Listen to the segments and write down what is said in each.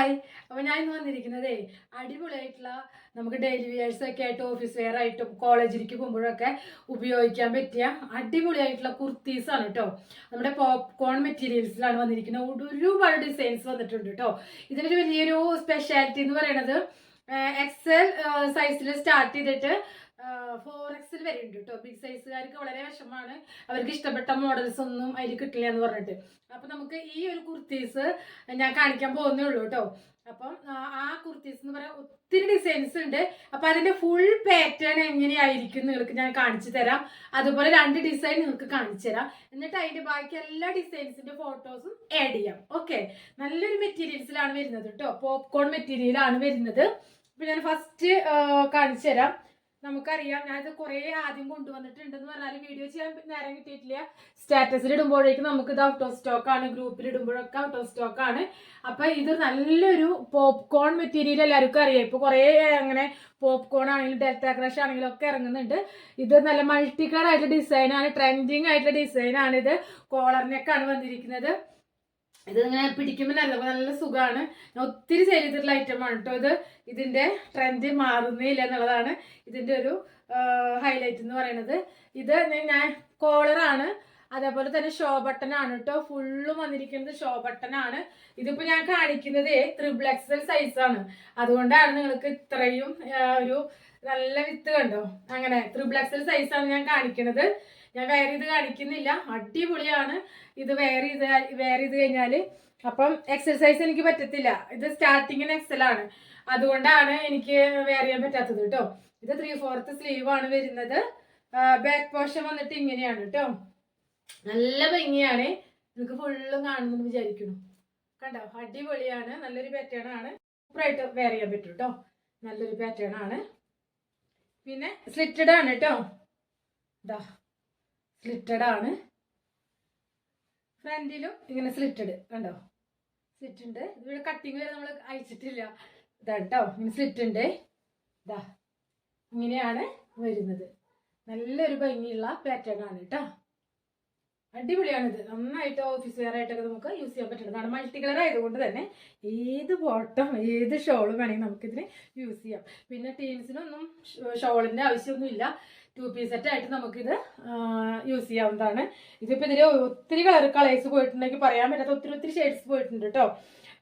Hi അപ്പോൾ ഞാൻ ഇന്ന് വന്നിരിക്കുന്നതേ അടിപൊളിയായിട്ടുള്ള നമുക്ക് ഡെയിലി വിയേഴ്സ് ഒക്കെ ആയിട്ട് ഓഫീസ് വെയർ ആയിട്ടും കോളേജിലേക്ക് പോകുമ്പോഴൊക്കെ ഉപയോഗിക്കാൻ പറ്റിയ അടിപൊളിയായിട്ടുള്ള കുർത്തീസാണ് കേട്ടോ നമ്മുടെ പോപ്കോൺ മെറ്റീരിയൽസിലാണ് വന്നിരിക്കുന്നത്. ഒരുപാട് ഡിസൈൻസ് വന്നിട്ടുണ്ട് കേട്ടോ ഇതിനൊരു വലിയൊരു സ്പെഷ്യാലിറ്റി എന്ന് പറയുന്നത് എക്സൽ സൈസിൽ സ്റ്റാർട്ട് ചെയ്തിട്ട് ഫോർ എക്സിൽ വരെ ഉണ്ട് കേട്ടോ ബിഗ് സൈസുകാർക്ക് വളരെ വിഷമമാണ് അവർക്ക് ഇഷ്ടപ്പെട്ട മോഡൽസ് ഒന്നും അതിൽ കിട്ടില്ല എന്ന് പറഞ്ഞിട്ട്. അപ്പൊ നമുക്ക് ഈ ഒരു കുർത്തീസ് ഞാൻ കാണിക്കാൻ പോകുന്നേ ഉള്ളൂ കേട്ടോ അപ്പം ആ, കുർത്തീസ് എന്ന് പറയാൻ ഒത്തിരി ഡിസൈൻസ് ഉണ്ട്. അപ്പൊ അതിന്റെ ഫുൾ പാറ്റേൺ എങ്ങനെയായിരിക്കും നിങ്ങൾക്ക് ഞാൻ കാണിച്ചു തരാം. അതുപോലെ രണ്ട് ഡിസൈൻ നിങ്ങൾക്ക് കാണിച്ചു തരാം. എന്നിട്ട് അതിന്റെ ബാക്കി എല്ലാ ഡിസൈൻസിന്റെ ഫോട്ടോസും ആഡ് ചെയ്യാം. ഓക്കെ നല്ലൊരു മെറ്റീരിയൽസിലാണ് വരുന്നത് കേട്ടോ പോപ്കോൺ മെറ്റീരിയലാണ് വരുന്നത്. ഇപ്പൊ ഞാൻ ഫസ്റ്റ് കാണിച്ചു തരാം. നമുക്കറിയാം. ഞാനിത് കുറേ ആദ്യം കൊണ്ടുവന്നിട്ടുണ്ടെന്ന് പറഞ്ഞാൽ വീഡിയോ ചെയ്യാൻ നേരം കിട്ടിയിട്ടില്ല. സ്റ്റാറ്റസിൽ ഇടുമ്പോഴേക്കും നമുക്ക് ഇത് ഔട്ട് ഓഫ് സ്റ്റോക്ക് ആണ് ഗ്രൂപ്പിൽ ഇടുമ്പോഴൊക്കെ ഔട്ട് ഓഫ് സ്റ്റോക്ക് ആണ്. അപ്പൊ ഇത് നല്ലൊരു പോപ്കോൺ മെറ്റീരിയൽ എല്ലാവർക്കും അറിയാം. ഇപ്പൊ കുറേ അങ്ങനെ പോപ്കോൺ ആണെങ്കിലും ഡെൽറ്റ ക്രഷ് ആണെങ്കിലും ഒക്കെ ഇറങ്ങുന്നുണ്ട്. ഇത് നല്ല മൾട്ടി കളർ ആയിട്ടുള്ള ഡിസൈനാണ് ട്രെൻഡിങ് ആയിട്ടുള്ള ഡിസൈൻ ആണ് ഇത്. കോളർ ആണ് വന്നിരിക്കുന്നത്. ഇത് ഇങ്ങനെ പിടിക്കുമ്പോൾ നല്ല നല്ല സുഖമാണ് ഞാൻ ഒത്തിരി ചെയ്തിട്ടുള്ള ഐറ്റമാണ് കേട്ടോ ഇത്. ഇതിന്റെ ട്രെൻഡ് മാറുന്നേ ഇല്ല എന്നുള്ളതാണ് ഇതിന്റെ ഒരു ഹൈലൈറ്റ് എന്ന് പറയുന്നത് ഇത് ഞാൻ കോളറാണ് അതേപോലെ തന്നെ ഷോ ബട്ടൺ ആണ് കേട്ടോ ഫുള്ളും വന്നിരിക്കുന്നത് ഷോ ബട്ടൺ ആണ്. ഇതിപ്പോ ഞാൻ കാണിക്കുന്നത് ത്രിബിൾ എക്സൽ സൈസാണ് അതുകൊണ്ടാണ് നിങ്ങൾക്ക് ഇത്രയും ഒരു നല്ല വിത്ത് കണ്ടോ? അങ്ങനെ ത്രിബിൾ എക്സൽ സൈസ് ആണ് ഞാൻ കാണിക്കുന്നത് ഞാൻ വേറെ ഇത് കാണിക്കുന്നില്ല. അടിപൊളിയാണ്. ഇത് വേറെ ഇത് വേറെ ഇത് കഴിഞ്ഞാൽ അപ്പം എക്സസൈസ് എനിക്ക് പറ്റത്തില്ല. ഇത് സ്റ്റാർട്ടിങ്ങിന് എക്സൽ ആണ്. അതുകൊണ്ടാണ് എനിക്ക് വേറെ ചെയ്യാൻ പറ്റാത്തത് കേട്ടോ ഇത് ത്രീ ഫോർത്ത് സ്ലീവ് ആണ് വരുന്നത്. ബാക്ക് പോർഷൻ വന്നിട്ട് ഇങ്ങനെയാണ് കേട്ടോ നല്ല ഭംഗിയാണ്. നിങ്ങൾക്ക് ഫുള്ളും കാണുമെന്ന് വിചാരിക്കുന്നു. കണ്ടോ? അടിപൊളിയാണ്. നല്ലൊരു പാറ്റേൺ ആണ്. സൂപ്പറായിട്ട് വേറെ ചെയ്യാൻ പറ്റും കേട്ടോ നല്ലൊരു പാറ്റേൺ ആണ്. പിന്നെ സ്ലിറ്റഡ് ആണ് കേട്ടോ ഇതാ സ്ലിറ്റഡ് ആണ്. ഫ്രണ്ടിലും ഇങ്ങനെ സ്ലിറ്റഡ് കണ്ടോ? സ്ലിറ്റ് ഉണ്ട്. ഇവിടെ കട്ടിങ് വരെ നമ്മൾ അയച്ചിട്ടില്ല ഇതാ കേട്ടോ ഇങ്ങനെ സ്ലിറ്റ് ഉണ്ട്. ഇതാ ഇങ്ങനെയാണ് വരുന്നത്. നല്ലൊരു ഭംഗിയുള്ള പാറ്റേൺ ആണ് കേട്ടോ അടിപൊളിയാണിത്. നന്നായിട്ട് ഓഫീസ് വെയർ ആയിട്ടൊക്കെ നമുക്ക് യൂസ് ചെയ്യാൻ പറ്റുന്നതാണ് മൾട്ടി കളർ ആയതുകൊണ്ട് തന്നെ ഏത് ബോട്ടം ഏത് ഷോളും വേണമെങ്കിൽ നമുക്കിതിന് യൂസ് ചെയ്യാം. പിന്നെ ടീൻസിനൊന്നും ഷോളിന്റെ ആവശ്യമൊന്നുമില്ല. ടു പീസ് സെറ്റ് ആയിട്ട് നമുക്കിത് യൂസ് ചെയ്യാവുന്നതാണ്. ഇതിപ്പോൾ ഇതിൽ ഒത്തിരി കളർ കളേഴ്സ് പോയിട്ടുണ്ടെങ്കിൽ പറയാൻ പറ്റാത്ത ഒത്തിരി ഒത്തിരി ഷെയ്ഡ്സ് പോയിട്ടുണ്ട് കേട്ടോ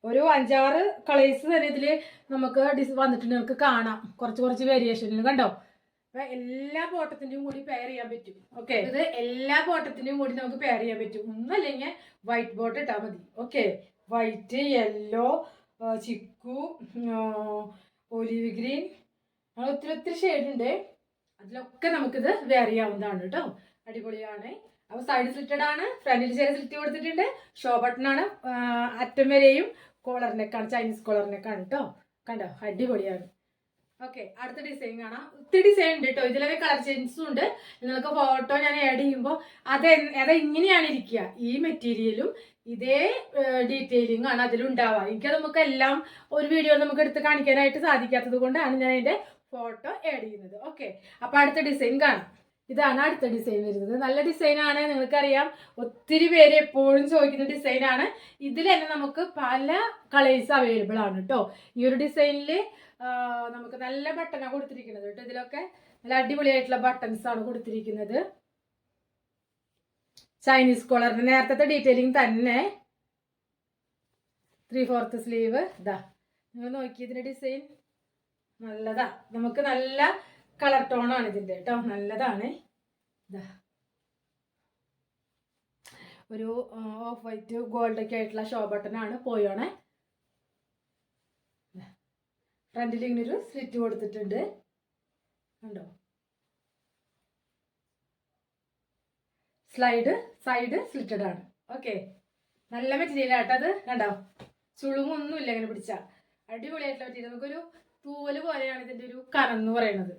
ഒരു അഞ്ചാറ് കളേഴ്സ് തന്നെ ഇതിൽ നമുക്ക് വന്നിട്ടുണ്ട്. നമുക്ക് കാണാം. കുറച്ച് കുറച്ച് വേരിയേഷനിൽ കണ്ടോ? അപ്പൊ എല്ലാ ബോട്ടത്തിന്റെയും കൂടി പെയർ ചെയ്യാൻ പറ്റും. ഓക്കെ ഇത് എല്ലാ ബോട്ടത്തിന്റെയും കൂടി നമുക്ക് പെയർ ചെയ്യാൻ പറ്റും. ഒന്നല്ലെങ്കിൽ വൈറ്റ് ബോട്ട് ഇട്ടാൽ മതി. Okay white yellow chikoo olive green അങ്ങനെ ഒത്തിരി ഒത്തിരി ഷെയ്ഡ് ഉണ്ട്. അതിലൊക്കെ നമുക്കിത് വെയർ ചെയ്യാവുന്നതാണ് കേട്ടോ. അടിപൊളിയാണ്. അപ്പോൾ സൈഡ് സ്ലിറ്റഡ് ആണ്. ഫ്രണ്ടിൽ ചെറിയ സ്ലിറ്റ് കൊടുത്തിട്ടുണ്ട്. ഷോ ബട്ടൺ ആണ്. അറ്റം വരെയും ആണ് ചൈനീസ് ആണ് കേട്ടോ. കണ്ടോ? അടിപൊളിയാണ്. ഓക്കെ അടുത്ത ഡിസൈൻ കാണാം. ഒത്തിരി ഡിസൈൻ ഉണ്ട് കേട്ടോ ഇതിലൊക്കെ കളർ ചേഞ്ചസും ഉണ്ട്. നിങ്ങൾക്ക് ഫോട്ടോ ഞാൻ ആഡ് ചെയ്യുമ്പോൾ അത് അത് ഇങ്ങനെയാണ് ഇരിക്കുക. ഈ മെറ്റീരിയലും ഇതേ ഡീറ്റെയിലിംഗ് ആണ് അതിലുണ്ടാവുക. എനിക്ക് നമുക്ക് എല്ലാം ഒരു വീഡിയോ നമുക്ക് എടുത്ത് കാണിക്കാനായിട്ട് സാധിക്കാത്തത് കൊണ്ടാണ് ഞാൻ അതിന്റെ ഫോട്ടോ ആഡ് ചെയ്യുന്നത്. ഓക്കെ അപ്പൊ അടുത്ത ഡിസൈൻ കാണാം. ഇതാണ് അടുത്ത ഡിസൈൻ വരുന്നത്. നല്ല ഡിസൈനാണ് നിങ്ങൾക്കറിയാം. ഒത്തിരി പേര് എപ്പോഴും ചോദിക്കുന്ന ഡിസൈനാണ് ഇതിൽ തന്നെ നമുക്ക് പല കളേഴ്സ് അവൈലബിൾ ആണ് കേട്ടോ ഈ ഒരു ഡിസൈനിൽ നമുക്ക് നല്ല ബട്ടണാണ് കൊടുത്തിരിക്കുന്നത് കേട്ടോ. ഇതിലൊക്കെ നല്ല അടിപൊളിയായിട്ടുള്ള ബട്ടൺസ് ആണ് കൊടുത്തിരിക്കുന്നത്. ചൈനീസ് കോളറിന് നേരത്തെ ഡീറ്റെയിലിംഗ് തന്നെ. ത്രീ ഫോർത്ത് സ്ലീവ് ഇതാ നിങ്ങൾ നോക്കി ഇതിന്റെ ഡിസൈൻ നല്ലതാ. നമുക്ക് നല്ല കളർ ടോണാണ് ആണ് ഇതിന്റെ കേട്ടോ. നല്ലതാണ്. ഇതാ ഒരു ഓഫ് വൈറ്റ് ഗോൾഡൊക്കെ ആയിട്ടുള്ള ഷോ ബട്ടൺ ആണ്. പോയോണേ ഫ്രണ്ടിൽ ഇങ്ങനെ ഒരു സ്ലിറ്റ് കൊടുത്തിട്ടുണ്ട്. കണ്ടോ? സ്ലൈഡ് സൈഡ് സ്ലിറ്റഡ് ആണ്. ഓക്കെ നല്ല മെറ്റീരിയൽ ആട്ടോ അത്. കണ്ടോ? ചുളുങ്ങൊന്നുമില്ല ഇങ്ങനെ പിടിച്ച. അടിപൊളിയായിട്ടുള്ള മെറ്റീരിയൽ നമുക്കൊരു തൂവൽ പോലെയാണ് ഇതിന്റെ ഒരു കനം എന്ന് പറയുന്നത്.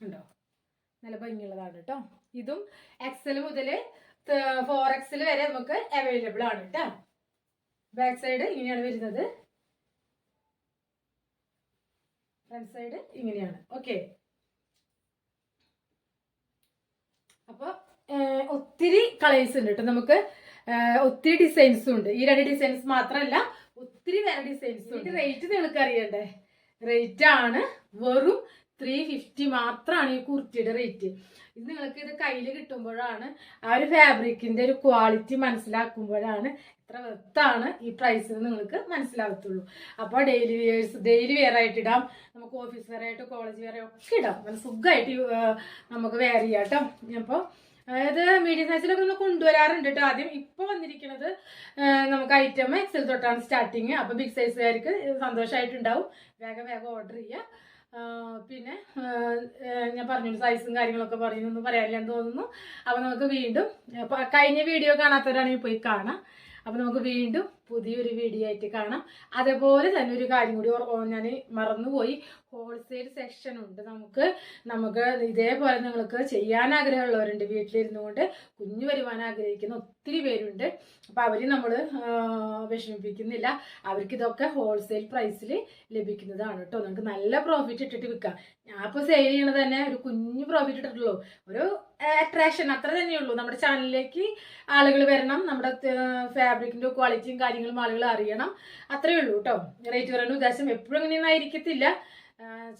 ഉണ്ടോ നല്ല ഭംഗിയുള്ളതാണ് കേട്ടോ ഇതും എക്സൽ മുതൽ ഫോർ എക്സൽ വരെ നമുക്ക് അവൈലബിൾ ആണ് കേട്ടോ ബാക്ക് സൈഡ് ഇങ്ങനെയാണ് വരുന്നത്. ഫ്രണ്ട് സൈഡ് ഇങ്ങനെയാണ്. ഓക്കെ അപ്പോൾ ഒത്തിരി കളേഴ്സ് ഉണ്ട് കേട്ടോ നമുക്ക്. ഒത്തിരി ഡിസൈൻസും ഉണ്ട്. ഈ രണ്ട് ഡിസൈൻസ് മാത്രമല്ല ഒത്തിരി വേറെ ഡിസൈൻസ് ഉണ്ട്. റേറ്റ് നിങ്ങൾക്ക് അറിയണ്ടേ? റേറ്റ് ആണ് വെറും ത്രീ ഫിഫ്റ്റി മാത്രമാണ് ഈ കുർത്തിയുടെ റേറ്റ് ഇത് നിങ്ങൾക്ക് ഇത് കയ്യിൽ കിട്ടുമ്പോഴാണ് ആ ഒരു ഫാബ്രിക്കിന്റെ ഒരു ക്വാളിറ്റി മനസ്സിലാക്കുമ്പോഴാണ് എത്ര വെത്താണ് ഈ പ്രൈസ് നിങ്ങൾക്ക് മനസ്സിലാകത്തുള്ളൂ. അപ്പോൾ ഡെയിലി വിയേഴ്സ് ഡെയിലി വെയർ ആയിട്ട് ഇടാം. നമുക്ക് ഓഫീസ് വെയർ ആയിട്ട് കോളേജ് വെയർ ഒക്കെ ഇടാം. നല്ല സുഖമായിട്ട് നമുക്ക് വെയർ ചെയ്യാം കേട്ടോ അപ്പോൾ അതായത് മീഡിയം സൈസിലൊക്കെ നമ്മൾ കൊണ്ടുവരാറുണ്ട് കേട്ടോ ആദ്യം. ഇപ്പോൾ വന്നിരിക്കുന്നത് നമുക്ക് ഐറ്റം എക്സൽ തൊട്ടാണ് സ്റ്റാർട്ടിങ് അപ്പോൾ ബിഗ് സൈസുകാർക്ക് സന്തോഷമായിട്ടുണ്ടാവും വേഗം വേഗം ഓർഡർ ചെയ്യുക പിന്നെ ഞാൻ പറഞ്ഞു സൈസും കാര്യങ്ങളൊക്കെ പറഞ്ഞു പറയുന്നു പറയാനില്ലെന്ന് തോന്നുന്നു. അപ്പോൾ നമുക്ക് വീണ്ടും കഴിഞ്ഞ വീഡിയോ കാണാത്തവരാണെങ്കിൽ പോയി കാണാം. അപ്പോൾ നമുക്ക് വീണ്ടും പുതിയൊരു വീഡിയോ ആയിട്ട് കാണാം. അതേപോലെ തന്നെ ഒരു കാര്യം കൂടി ഞാൻ മറന്നുപോയി. ഹോൾസെയിൽ സെക്ഷൻ ഉണ്ട് നമുക്ക്. നമുക്ക് ഇതേപോലെ നിങ്ങൾക്ക് ചെയ്യാൻ ആഗ്രഹമുള്ളവരുണ്ട് വീട്ടിലിരുന്നു കൊണ്ട് കുഞ്ഞു വരുവാൻ ആഗ്രഹിക്കുന്ന ഒത്തിരി പേരുണ്ട്. അപ്പോൾ അവർ നമ്മൾ വിഷമിപ്പിക്കുന്നില്ല. അവർക്ക് ഇതൊക്കെ ഹോൾസെയിൽ പ്രൈസിൽ ലഭിക്കുന്നതാണ് കേട്ടോ. നമുക്ക് നല്ല പ്രോഫിറ്റ് ഇട്ടിട്ട് വിൽക്കാം. ഞാൻ ഇപ്പോൾ സെയിൽ ചെയ്യണത് തന്നെ ഒരു കുഞ്ഞു പ്രോഫിറ്റ് ഇട്ടിട്ടുള്ളൂ. ഒരു അട്രാക്ഷൻ അത്ര തന്നെയുള്ളൂ. നമ്മുടെ ചാനലിലേക്ക് ആളുകൾ വരണം. നമ്മുടെ ഫാബ്രിക്കിന്റെ ക്വാളിറ്റിയും കാര്യങ്ങളും ആളുകൾ അറിയണം. അത്രയേ ഉള്ളൂ കേട്ടോ റേറ്റ് പറയുന്ന ഉദ്ദേശം എപ്പോഴും അങ്ങനെയൊന്നും ആയിരിക്കത്തില്ല.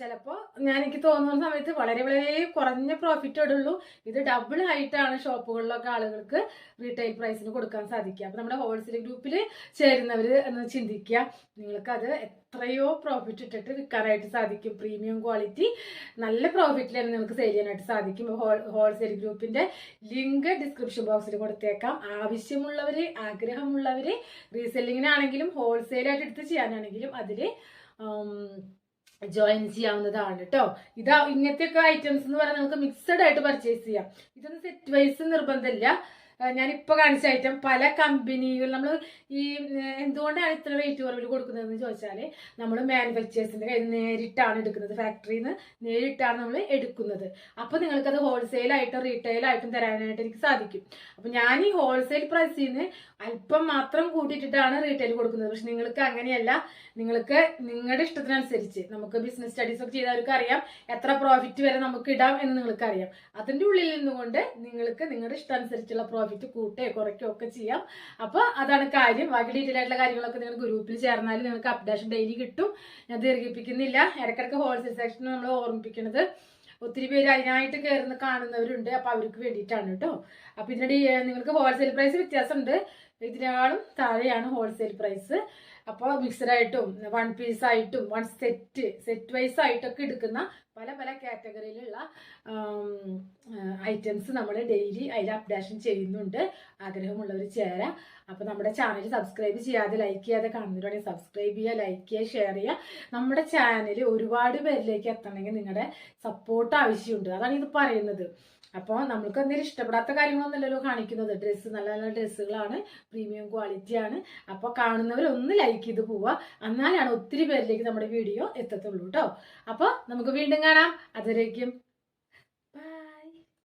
ചിലപ്പോൾ ഞാൻ എനിക്ക് തോന്നുന്ന സമയത്ത് വളരെ വളരെ കുറഞ്ഞ പ്രോഫിറ്റ് ഇടുള്ളൂ ഇത് ഡബിൾ ആയിട്ടാണ് ഷോപ്പുകളിലൊക്കെ ആളുകൾക്ക് റീറ്റെയിൽ പ്രൈസിന് കൊടുക്കാൻ സാധിക്കുക. അപ്പോൾ നമ്മുടെ ഹോൾസെയിൽ ഗ്രൂപ്പിൽ ചേരുന്നവർ എന്ന് ചിന്തിക്കുക. നിങ്ങൾക്കത് എത്രയോ പ്രോഫിറ്റ് ഇട്ടിട്ട് വിൽക്കാനായിട്ട് സാധിക്കും. പ്രീമിയം ക്വാളിറ്റി നല്ല പ്രോഫിറ്റിൽ തന്നെ നിങ്ങൾക്ക് സെയിൽ ചെയ്യാനായിട്ട് സാധിക്കും. ഹോൾ ഹോൾസെയിൽ ഗ്രൂപ്പിന്റെ ലിങ്ക് ഡിസ്ക്രിപ്ഷൻ ബോക്സിൽ കൊടുത്തേക്കാം. ആവശ്യമുള്ളവർ ആഗ്രഹമുള്ളവർ റീസെല്ലിങ്ങിനാണെങ്കിലും ഹോൾസെയിലായിട്ട് എടുത്ത് ചെയ്യാനാണെങ്കിലും അതിൽ ജോയിൻ ചെയ്യാവുന്നതാണ് കേട്ടോ ഇതാ ഇങ്ങനത്തെയൊക്കെ ഐറ്റംസ് എന്ന് പറഞ്ഞാൽ നമുക്ക് മിക്സഡ് ആയിട്ട് പർച്ചേസ് ചെയ്യാം. ഇതൊന്നും സെറ്റ് വൈസ് നിർബന്ധമില്ല ഞാനിപ്പോൾ കാണിച്ച ഐറ്റം പല കമ്പനികൾ നമ്മൾ ഈ എന്തുകൊണ്ടാണ് ഇത്ര വെയിറ്റ് കുറവിൽ കൊടുക്കുന്നതെന്ന് ചോദിച്ചാൽ നമ്മൾ മാനുഫാക്ചേഴ്സിന്റെ കയ്യിൽ നേരിട്ടാണ് എടുക്കുന്നത്. ഫാക്ടറിയിൽ നിന്ന് നേരിട്ടാണ് നമ്മൾ എടുക്കുന്നത്. അപ്പോൾ നിങ്ങൾക്കത് ഹോൾസെയിലായിട്ടും റീറ്റെയിലായിട്ടും തരാനായിട്ട് എനിക്ക് സാധിക്കും. അപ്പോൾ ഞാൻ ഈ ഹോൾസെയിൽ പ്രൈസിൽ നിന്ന് അല്പം മാത്രം കൂട്ടിയിട്ടിട്ടാണ് റീറ്റെയിൽ കൊടുക്കുന്നത്. പക്ഷെ നിങ്ങൾക്ക് അങ്ങനെയല്ല. നിങ്ങൾക്ക് നിങ്ങളുടെ ഇഷ്ടത്തിനനുസരിച്ച് നമുക്ക് ബിസിനസ് സ്റ്റഡീസ് ഒക്കെ ചെയ്തവർക്ക് അറിയാം. എത്ര പ്രോഫിറ്റ് വരെ നമുക്ക് ഇടാം എന്ന് നിങ്ങൾക്ക് അറിയാം അതിന്റെ ഉള്ളിൽ നിന്നുകൊണ്ട് നിങ്ങൾക്ക് നിങ്ങളുടെ ഇഷ്ടാനുസരിച്ചുള്ള പ്രോഫിറ്റ് കൂട്ടുകയോ കുറയ്ക്കുകയോ ഒക്കെ ചെയ്യാം. അപ്പോൾ അതാണ് കാര്യം. ബാക്കി ഡീറ്റെയിൽ ആയിട്ടുള്ള കാര്യങ്ങളൊക്കെ നിങ്ങൾ ഗ്രൂപ്പിൽ ചേർന്നാൽ നിങ്ങൾക്ക് അപ്ഡേഷൻ ഡെയിലി കിട്ടും. ഞാൻ ദീർഘിപ്പിക്കുന്നില്ല. ഇടയ്ക്കിടയ്ക്ക് ഹോൾസെയിൽ സെക്ഷൻ നമ്മൾ ഓർമ്മിപ്പിക്കുന്നത് ഒത്തിരി പേര് അതിനായിട്ട് കയറുന്ന കാണുന്നവരുണ്ട്. അപ്പോൾ അവർക്ക് വേണ്ടിയിട്ടാണ് കേട്ടോ. അപ്പോൾ ഇതിനിടെ നിങ്ങൾക്ക് ഹോൾസെയിൽ പ്രൈസ് വ്യത്യാസമുണ്ട്. ഇതിനേക്കാളും താഴെയാണ് ഹോൾസെയിൽ പ്രൈസ് അപ്പോൾ മിക്സഡായിട്ടും വൺ പീസായിട്ടും വൺ സെറ്റ് സെറ്റ് വൈസ് ആയിട്ടൊക്കെ എടുക്കുന്ന പല പല കാറ്റഗറിയിലുള്ള ഐറ്റംസ് നമ്മൾ ഡെയിലി അതിൽ അപ്ഡേഷൻ ചെയ്യുന്നുണ്ട്. ആഗ്രഹമുള്ളവർ ചേരാം. അപ്പോൾ നമ്മുടെ ചാനൽ സബ്സ്ക്രൈബ് ചെയ്യാതെ ലൈക്ക് ചെയ്യാതെ കണ്ടിട്ടുണ്ടെങ്കിൽ സബ്സ്ക്രൈബ് ചെയ്യുക ലൈക്ക് ചെയ്യുക ഷെയർ ചെയ്യുക. നമ്മുടെ ചാനൽ ഒരുപാട് പേരിലേക്ക് എത്തണമെങ്കിൽ നിങ്ങളുടെ സപ്പോർട്ട് ആവശ്യമുണ്ട്. അതാണ് ഇത് പറയുന്നത്. അപ്പോൾ നമുക്ക് എന്തെങ്കിലും ഇഷ്ടപ്പെടാത്ത കാര്യങ്ങളൊന്നുമല്ലല്ലോ കാണിക്കുന്നത്. ഡ്രസ്സ് നല്ല നല്ല ഡ്രസ്സുകളാണ് പ്രീമിയം ക്വാളിറ്റിയാണ് അപ്പോൾ കാണുന്നവർ ഒന്ന് ലൈക്ക് ചെയ്ത് പോവുക. എന്നാലാണ് ഒത്തിരി പേരിലേക്ക് നമ്മുടെ വീഡിയോ എത്തത്തുള്ളൂ കേട്ടോ അപ്പോൾ നമുക്ക് വീണ്ടും കാണാം. അതുവരേക്കും